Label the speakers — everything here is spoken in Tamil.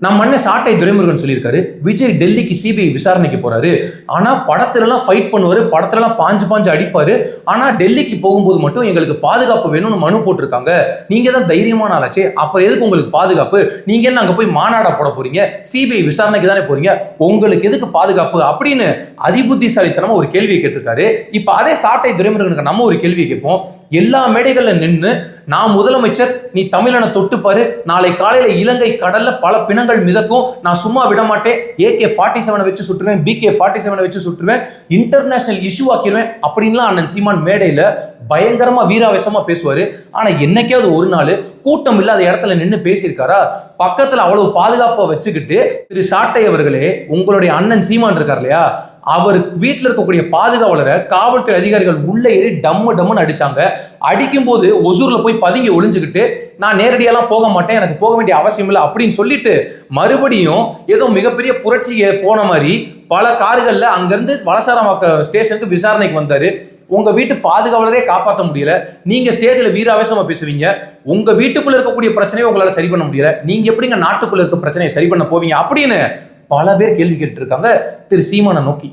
Speaker 1: நம்ம அண்ணன் சாட்டை துரைமுருகன் சொல்லியிருக்காரு விஜய் டெல்லிக்கு சிபிஐ விசாரணைக்கு போறாரு. ஆனா படத்துல ஃபைட் பண்ணுவாரு படத்துல பாஞ்சு பாஞ்சு அடிப்பாரு. ஆனா டெல்லிக்கு போகும்போது மட்டும் எங்களுக்கு பாதுகாப்பு வேணும்னு மனு போட்டிருக்காங்க. நீங்க தான் தைரியமான ஆளாச்சே. அப்புறம் எதுக்கு உங்களுக்கு பாதுகாப்பு? நீங்க என்ன அங்க போய் மாநாடா போட போறீங்க? சிபிஐ விசாரணைக்கு தானே போறீங்க? உங்களுக்கு எதுக்கு பாதுகாப்பு? அப்படின்னு அதிபுத்திசாலித்தனமா ஒரு கேள்வியை கேட்டிருக்காரு. இப்ப அதே சாட்டை துரைமுருகனுக்கு நம்ம ஒரு கேள்வியை கேட்போம். எல்லா மேடைகளில் நின்று நான் முதலமைச்சர் நீ தமிழனை தொட்டுப்பாரு நாளை காலையில் இலங்கை கடல்ல பல பிணங்கள் மிதக்கும். நான் சும்மா விட மாட்டேன். ஏகே ஃபார்ட்டி செவனை வச்சு சுட்டுருவேன் பிகே ஃபார்ட்டி செவனை வச்சு சுட்டுருவேன் இன்டர்நேஷனல் இஷ்யூ ஆக்கிடுவேன் அப்படின்லாம் அண்ணன் சீமான் மேடையில் பயங்கரமாக வீராவேசமாக பேசுவார். ஆனால் என்னைக்காவது ஒரு நாள் கூட்டம் இல்லாத இடத்துல நின்று பேசியிருக்காரா? பக்கத்துல அவ்வளவு பாதுகாப்பை வச்சுக்கிட்டு திரு சாட்டை அவர்களே உங்களுடைய அண்ணன் சீமான் இருக்கார் இல்லையா? அவர் வீட்டில் இருக்கக்கூடிய பாதுகாவலரை காவல்துறை அதிகாரிகள் உள்ளே ஏறி டம்மு டம்முன்னு அடிச்சாங்க. அடிக்கும்போது ஒசூர்ல போய் பதுங்கி ஒளிஞ்சுக்கிட்டு நான் நேரடியெல்லாம் போக மாட்டேன் எனக்கு போக வேண்டிய அவசியம் இல்லை அப்படின்னு சொல்லிட்டு மறுபடியும் ஏதோ மிகப்பெரிய புரட்சியை போன மாதிரி பல கார்களில் அங்கேருந்து வலசாரமாக்க ஸ்டேஷனுக்கு விசாரணைக்கு வந்தாரு. உங்க வீட்டு பாதுகாவலரே காப்பாற்ற முடியல. நீங்க ஸ்டேஜ்ல வீராவேசமா பேசுவீங்க. உங்க வீட்டுக்குள்ள இருக்கக்கூடிய பிரச்சனையை உங்களால சரி பண்ண முடியல. நீங்க எப்படிங்க நாட்டுக்குள்ள இருக்க பிரச்சனையை சரி பண்ண போவீங்க அப்படின்னு பல பேர் கேள்வி கேட்டு இருக்காங்க திரு சீமானை நோக்கி.